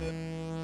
Thank you.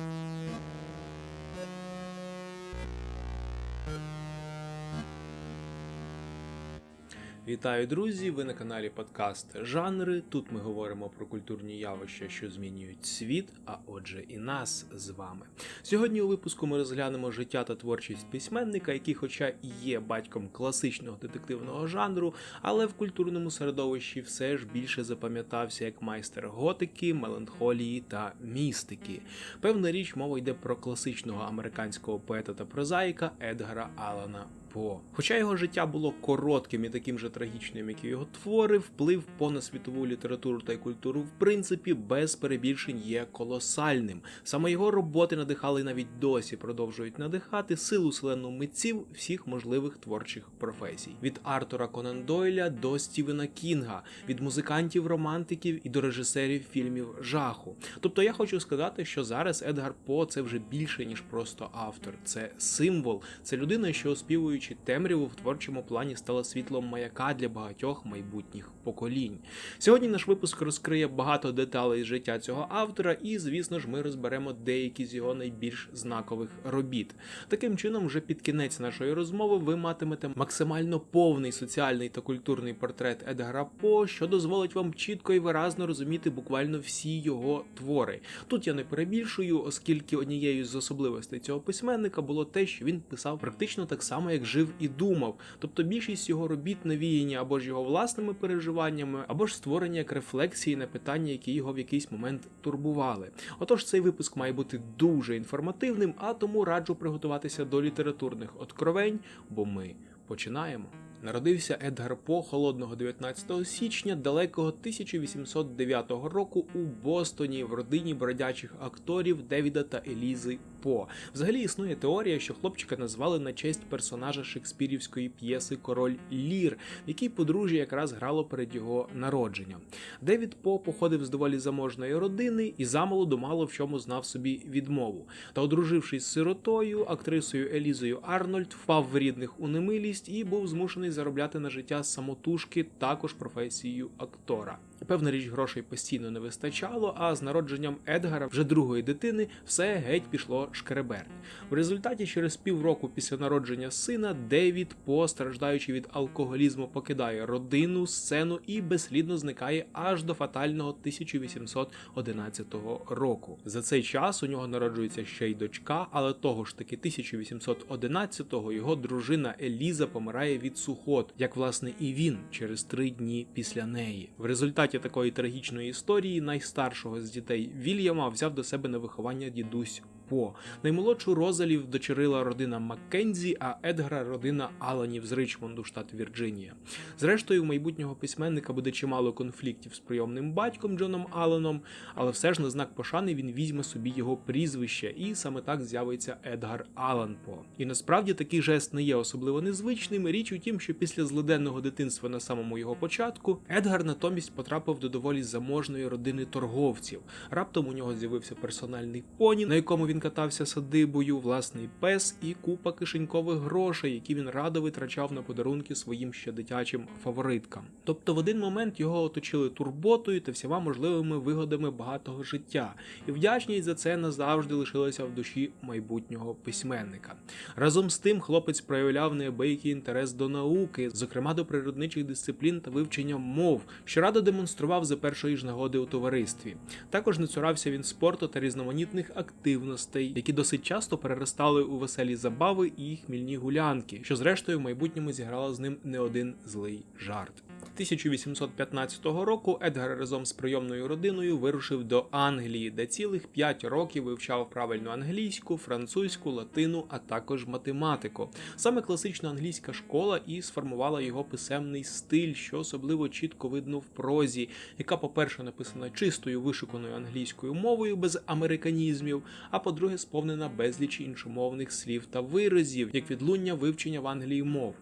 Вітаю, друзі! Ви на каналі Подкаст Жанри. Тут ми говоримо про культурні явища, що змінюють світ, а отже, і нас з вами. Сьогодні у випуску ми розглянемо життя та творчість письменника, який, хоча і є батьком класичного детективного жанру, але в культурному середовищі все ж більше запам'ятався як майстер готики, меланхолії та містики. Певна річ мова йде про класичного американського поета та прозаїка Едгара Алана По. Хоча його життя було коротким і таким же трагічним, як і його твори, вплив понад світову літературу та культуру, в принципі, без перебільшень є колосальним. Саме його роботи надихали навіть досі продовжують надихати силу селену митців всіх можливих творчих професій: від Артура Конан Дойля до Стівена Кінга, від музикантів, романтиків і до режисерів фільмів жаху. Тобто я хочу сказати, що зараз Едгар По це вже більше ніж просто автор, це символ, це людина, що оспівуючи темряву в творчому плані стала світлом маяка для багатьох майбутніх поколінь. Сьогодні наш випуск розкриє багато деталей з життя цього автора, і, звісно ж, ми розберемо деякі з його найбільш знакових робіт. Таким чином, вже під кінець нашої розмови ви матимете максимально повний соціальний та культурний портрет Едгара По, що дозволить вам чітко і виразно розуміти буквально всі його твори. Тут я не перебільшую, оскільки однією з особливостей цього письменника було те, що він писав практично так само, як жив і думав. Тобто більшість його робіт навіяні або ж його власними переживаннями, або ж створені як рефлексії на питання, які його в якийсь момент турбували. Отож, цей випуск має бути дуже інформативним, а тому раджу приготуватися до літературних откровень, бо ми починаємо. Народився Едгар По холодного 19 січня далекого 1809 року у Бостоні в родині бродячих акторів Девіда та Елізи По. Взагалі існує теорія, що хлопчика назвали на честь персонажа шекспірівської п'єси Король Лір, в якій подружжя якраз грало перед його народженням. Девід По походив з доволі заможної родини і замолоду мало в чому знав собі відмову. Та, одружившись з сиротою, актрисою Елізою Арнольд, впав в рідних у немилість і був змушений заробляти на життя самотужки також професією актора. Певна річ грошей постійно не вистачало, а з народженням Едгара, вже другої дитини, все геть пішло шкереберть. В результаті, через півроку після народження сина, Девід, постраждаючи від алкоголізму, покидає родину, сцену і безслідно зникає аж до фатального 1811 року. За цей час у нього народжується ще й дочка, але того ж таки 1811-го його дружина Еліза помирає від сухот, як власне і він через три дні після неї. В результаті такої трагічної історії найстаршого з дітей Вільяма взяв до себе на виховання дідусь по. Наймолодшу Розалів дочерила родина Маккензі, а Едгара родина Аланів з Ричмонду, штат Вірджинія. Зрештою, у майбутнього письменника буде чимало конфліктів з прийомним батьком Джоном Алленом, але все ж на знак пошани він візьме собі його прізвище, і саме так з'явиться Едгар Алан По. І насправді такий жест не є особливо незвичним. Річ у тім, що після злиденного дитинства на самому його початку Едгар натомість потрапив до доволі заможної родини торговців. Раптом у нього з'явився персональний поні, на якому він катався садибою, власний пес і купа кишенькових грошей, які він радо витрачав на подарунки своїм ще дитячим фавориткам. Тобто в один момент його оточили турботою та всіма можливими вигодами багатого життя, і вдячність за це назавжди лишилася в душі майбутнього письменника. Разом з тим, хлопець проявляв неабиякий інтерес до науки, зокрема до природничих дисциплін та вивчення мов, що радо демонстрував за першої ж нагоди у товаристві. Також не цурався він спорту та різноманітних активностей, які досить часто переростали у веселі забави і хмільні гулянки, що зрештою в майбутньому зіграла з ним не один злий жарт. 1815 року Едгар разом з прийомною родиною вирушив до Англії, де цілих 5 років вивчав правильну англійську, французьку, латину, а також математику. Саме класична англійська школа і сформувала його писемний стиль, що особливо чітко видно в прозі, яка, по-перше, написана чистою вишуканою англійською мовою без американізмів, а по-друге, сповнена безліч іншомовних слів та виразів, як відлуння вивчення в Англії мов.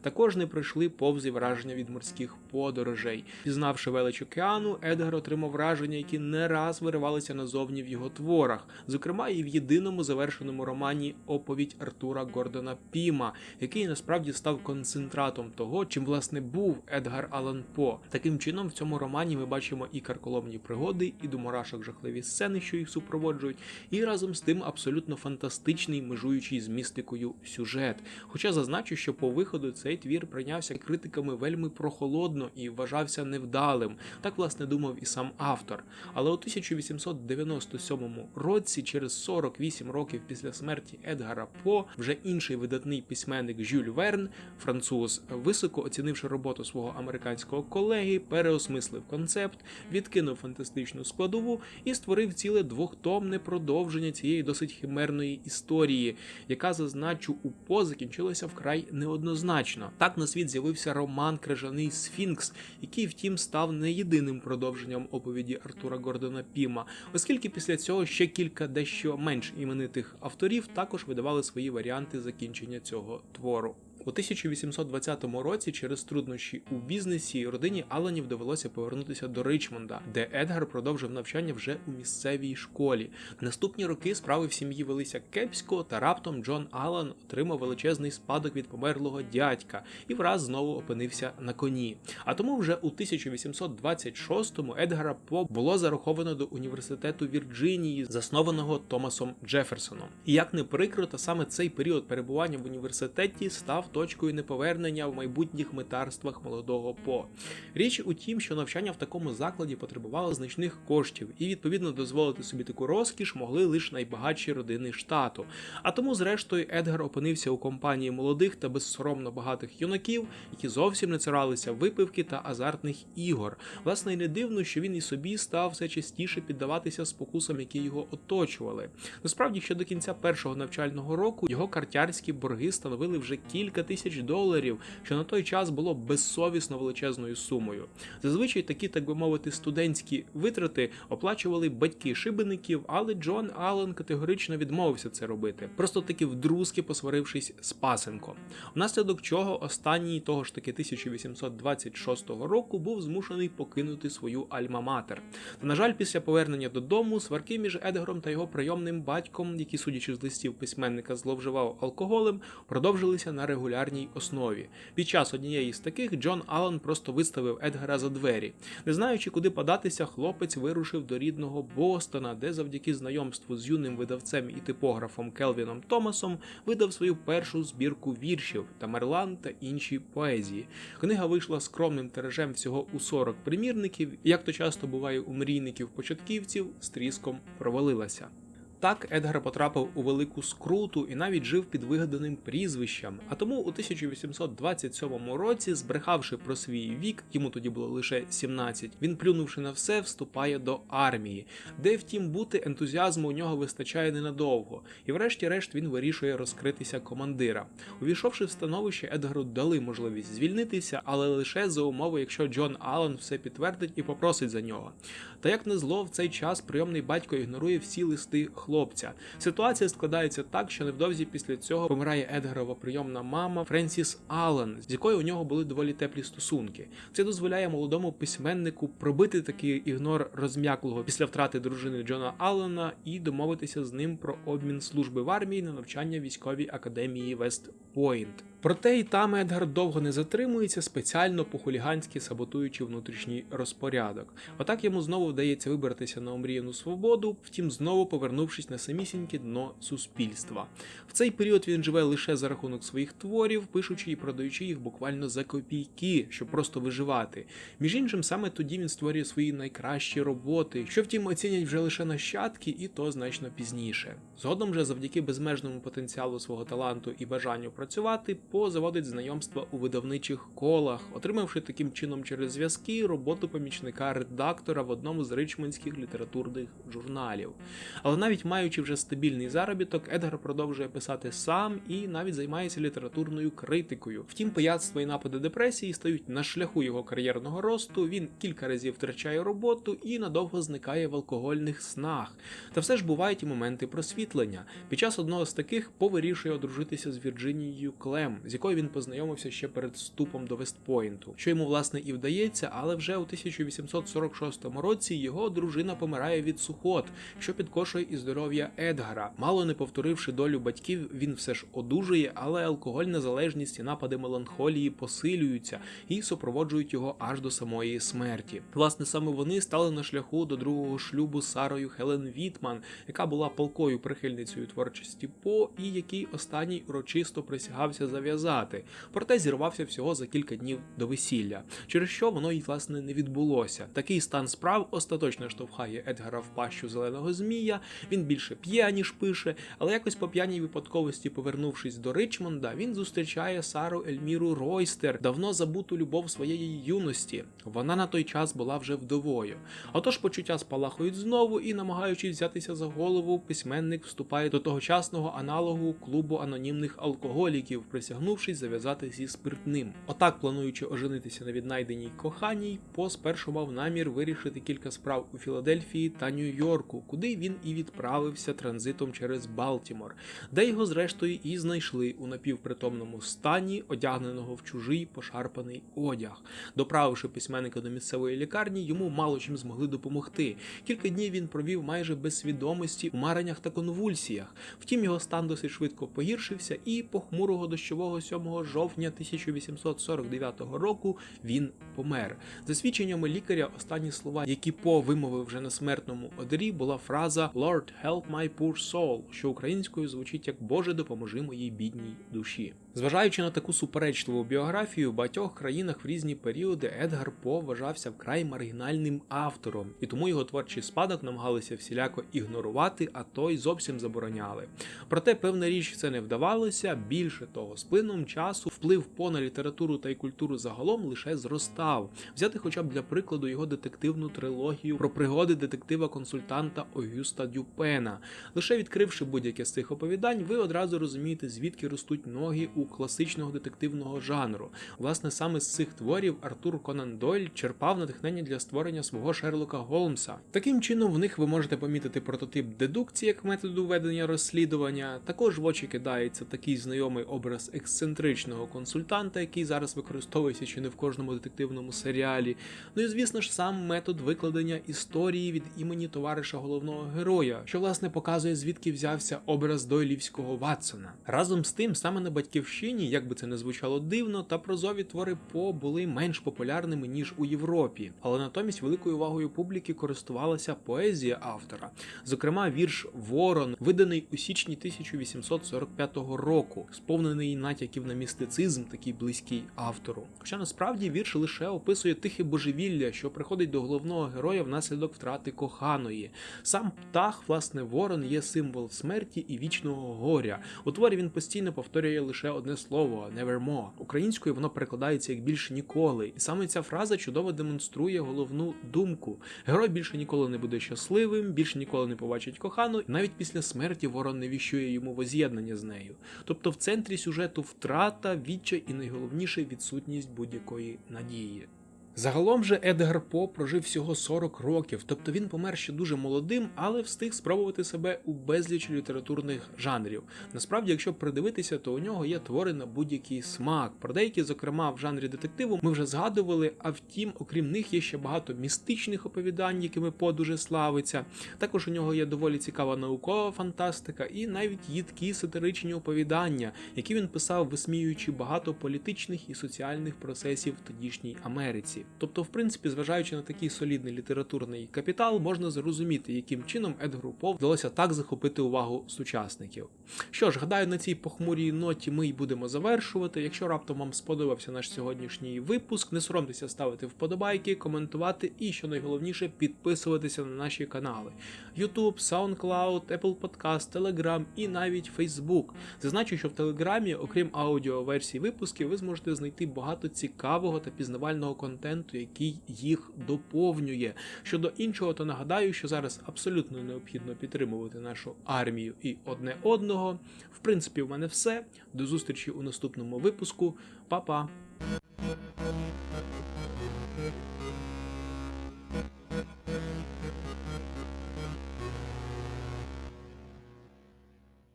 Також не пройшли повз і враження від морських своїх подорожей. Пізнавши велич океану, Едгар отримав враження, які не раз виривалися назовні в його творах, зокрема і в єдиному завершеному романі Оповідь Артура Гордона Піма, який насправді став концентратом того, чим власне був Едгар Аллан По. Таким чином, в цьому романі ми бачимо і карколомні пригоди, і до мурашок жахливі сцени, що їх супроводжують, і разом з тим абсолютно фантастичний, межуючий з містикою сюжет. Хоча зазначу, що по виходу цей твір прийнявся критиками вельми прохолодно і вважався невдалим. Так власне думав і сам автор. Але у 1897 році, через 48 років після смерті Едгара По, вже інший видатний письменник Жюль Верн, француз, високо оцінивши роботу свого американського колеги, переосмислив концепт, відкинув фантастичну складову і створив ціле двохтомне продовження цієї досить химерної історії, яка зазначу у По закінчилася вкрай неоднозначно. Так на світ з'явився роман Крижаний Сфінкс, який, втім, став не єдиним продовженням оповіді Артура Гордона Піма, оскільки після цього ще кілька дещо менш іменитих авторів також видавали свої варіанти закінчення цього твору. У 1820 році через труднощі у бізнесі родині Аланів довелося повернутися до Ричмонда, де Едгар продовжив навчання вже у місцевій школі. Наступні роки справи в сім'ї велися кепсько, та раптом Джон Алан отримав величезний спадок від померлого дядька і враз знову опинився на коні. А тому вже у 1826-му Едгара По було зараховано до університету Вірджинії, заснованого Томасом Джеферсоном. І як не прикро, та саме цей період перебування в університеті став точкою неповернення в майбутніх митарствах молодого По. Річ у тім, що навчання в такому закладі потребувало значних коштів, і відповідно дозволити собі таку розкіш могли лише найбагатші родини штату. А тому, зрештою, Едгар опинився у компанії молодих та безсоромно багатих юнаків, які зовсім не цуралися випивки та азартних ігор. Власне, й не дивно, що він і собі став все частіше піддаватися спокусам, які його оточували. Насправді, ще до кінця першого навчального року його картярські борги становили вже кілька тисяч доларів, що на той час було безсовісно величезною сумою. Зазвичай такі, так би мовити, студентські витрати оплачували батьки шибеників, але Джон Аллен категорично відмовився це робити, просто таки вдрузки посварившись з пасенком. Внаслідок чого останній того ж таки 1826 року був змушений покинути свою альма-матер. Та на жаль, після повернення додому сварки між Едгаром та його прийомним батьком, які, судячи з листів письменника, зловживав алкоголем, продовжилися на регулярній основі. Під час однієї з таких Джон Аллен просто виставив Едгара за двері. Не знаючи, куди податися, хлопець вирушив до рідного Бостона, де завдяки знайомству з юним видавцем і типографом Келвіном Томасом видав свою першу збірку віршів Тамерлан та інші поезії. Книга вийшла скромним тиражем всього у 40 примірників, як то часто буває у мрійників-початківців, з тріском провалилася. Так Едгар потрапив у велику скруту і навіть жив під вигаданим прізвищем. А тому у 1827 році, збрехавши про свій вік, йому тоді було лише 17, він, плюнувши на все, вступає до армії, де, втім, бути ентузіазму у нього вистачає ненадовго, і врешті-решт він вирішує розкритися командира. Увійшовши в становище, Едгару дали можливість звільнитися, але лише за умови, якщо Джон Аллен все підтвердить і попросить за нього. Та як не зло, в цей час прийомний батько ігнорує всі листи хлопця. Ситуація складається так, що невдовзі після цього помирає Едгарова прийомна мама Френсіс Аллен, з якою у нього були доволі теплі стосунки. Це дозволяє молодому письменнику пробити такий ігнор розм'яклого після втрати дружини Джона Аллена і домовитися з ним про обмін служби в армії на навчання військовій академії Вест Пойнт. Проте і там Едгар довго не затримується, спеціально по-хуліганськи саботуючи внутрішній розпорядок. Отак йому знову вдається вибратися на омріяну свободу, втім знову повернувшись на самісіньке дно суспільства. В цей період він живе лише за рахунок своїх творів, пишучи і продаючи їх буквально за копійки, щоб просто виживати. Між іншим, саме тоді він створює свої найкращі роботи, що втім оцінять вже лише нащадки, і то значно пізніше. Згодом же, завдяки безмежному потенціалу свого таланту і бажанню працювати, По заводить знайомства у видавничих колах, отримавши таким чином через зв'язки роботу помічника редактора в одному з ричмонських літературних журналів. Але навіть маючи вже стабільний заробіток, Едгар продовжує писати сам і навіть займається літературною критикою. Втім, пияцтво і напади депресії стають на шляху його кар'єрного росту. Він кілька разів втрачає роботу і надовго зникає в алкогольних снах. Та все ж бувають і моменти просвітлення. Під час одного з таких По вирішує одружитися з Вірджинією Клем, з якою він познайомився ще перед вступом до Вестпойнту, що йому власне і вдається, але вже у 1846 році його дружина помирає від сухот, що підкошує і здоров'я Едгара. Мало не повторивши долю батьків, він все ж одужує, але алкогольна залежність і напади меланхолії посилюються і супроводжують його аж до самої смерті. Власне, саме вони стали на шляху до другого шлюбу Сарою Хелен Вітман, яка була полкою прихильницею творчості По, і який останній урочисто присягався зав'язати, проте зірвався всього за кілька днів до весілля, через що воно й власне не відбулося. Такий стан справ остаточно штовхає Едгара в пащу зеленого змія. Він більше п'є, ніж пише, але якось по п'яній випадковості, повернувшись до Ричмонда, він зустрічає Сару Ельміру Ройстер, давно забуту любов своєї юності. Вона на той час була вже вдовою. Отож почуття спалахують знову і, намагаючись взятися за голову, письменник вступає до тогочасного аналогу клубу анонімних алкоголіків, присягнувшись зав'язати зі спиртним. Отак, плануючи оженитися на віднайденій коханій, По спершу мав намір вирішити кілька справ у Філадельфії та Нью-Йорку, куди він і відправився транзитом через Балтімор, де його зрештою і знайшли у напівпритомному стані, одягненого в чужий пошарпаний одяг. Доправивши письменника до місцевої лікарні, йому мало чим змогли допомогти. Кілька днів він провів майже без свідомості у мареннях та конвульсіях. Втім, його стан досить швидко погіршився, і похмурого дощового 7 жовтня 1849 року він помер. За свідченнями лікаря, останні слова, які По вимовив вже на смертному одрі, була фраза «Lord, help my poor soul», що українською звучить як Боже, допоможи моїй бідній душі. Зважаючи на таку суперечливу біографію, в багатьох країнах в різні періоди Едгар По вважався вкрай маргінальним автором, і тому його творчий спадок намагалися всіляко ігнорувати, а то й зовсім забороняли. Проте певна річ це не вдавалося. Більше того, з плином часу вплив По на літературу та й культуру загалом лише зростав. Взяти, хоча б для прикладу, його детективну трилогію про пригоди детектива-консультанта Огюста Дюпена. Лише відкривши будь-яке з цих оповідань, ви одразу розумієте, звідки ростуть ноги у класичного детективного жанру. Власне, саме з цих творів Артур Конан Дойль черпав натхнення для створення свого Шерлока Голмса. Таким чином, в них ви можете помітити прототип дедукції як методу ведення розслідування. Також в очі кидається такий знайомий образ ексцентричного консультанта, який зараз використовується чи не в кожному детективному серіалі. Ну і звісно ж, сам метод викладення історії від імені товариша головного героя, що власне показує звідки взявся образ дойлівського Ватсона. Разом з тим, саме на батьківщині, як би це не звучало дивно, та прозові твори По були менш популярними ніж у Європі, але натомість великою увагою публіки користувалася поезія автора. Зокрема, вірш Ворон, виданий у січні 1845 року, сповнений натяків на містицизм, такий близький автору. Хоча насправді вірш лише описує тихе божевілля, що приходить до головного героя внаслідок втрати коханої. Сам птах, власне, ворон є символ смерті і вічного горя. У творі він постійно повторює лише одне слово nevermore. Українською воно перекладається як більше ніколи, і саме ця фраза чудово демонструє головну думку. Герой більше ніколи не буде щасливим, більше ніколи не побачить кохану, і навіть після смерті ворон не віщує йому воз'єднання з нею. Тобто в центрі сюжету втрата, відчай і найголовніше відсутність будь-якої надії. Загалом же Едгар По прожив всього 40 років, тобто він помер ще дуже молодим, але встиг спробувати себе у безліч літературних жанрів. Насправді, якщо придивитися, то у нього є твори на будь-який смак. Про деякі, зокрема, в жанрі детективу, ми вже згадували. А втім, окрім них, є ще багато містичних оповідань, якими По дуже славиться. Також у нього є доволі цікава наукова фантастика і навіть їдкі сатиричні оповідання, які він писав, висміюючи багато політичних і соціальних процесів в тодішній Америці. Тобто, в принципі, зважаючи на такий солідний літературний капітал, можна зрозуміти, яким чином Едгару По вдалося так захопити увагу сучасників. Що ж, гадаю, на цій похмурій ноті ми й будемо завершувати. Якщо раптом вам сподобався наш сьогоднішній випуск, не соромтеся ставити вподобайки, коментувати і, що найголовніше, підписуватися на наші канали: YouTube, SoundCloud, Apple Podcast, Telegram і навіть Facebook. Зазначу, що в Телеграмі, окрім аудіоверсій випусків, ви зможете знайти багато цікавого та пізнавального контенту, який їх доповнює. Щодо іншого, то нагадаю, що зараз абсолютно необхідно підтримувати нашу армію і одне одного. В принципі, в мене все. До зустрічі у наступному випуску. Па-па!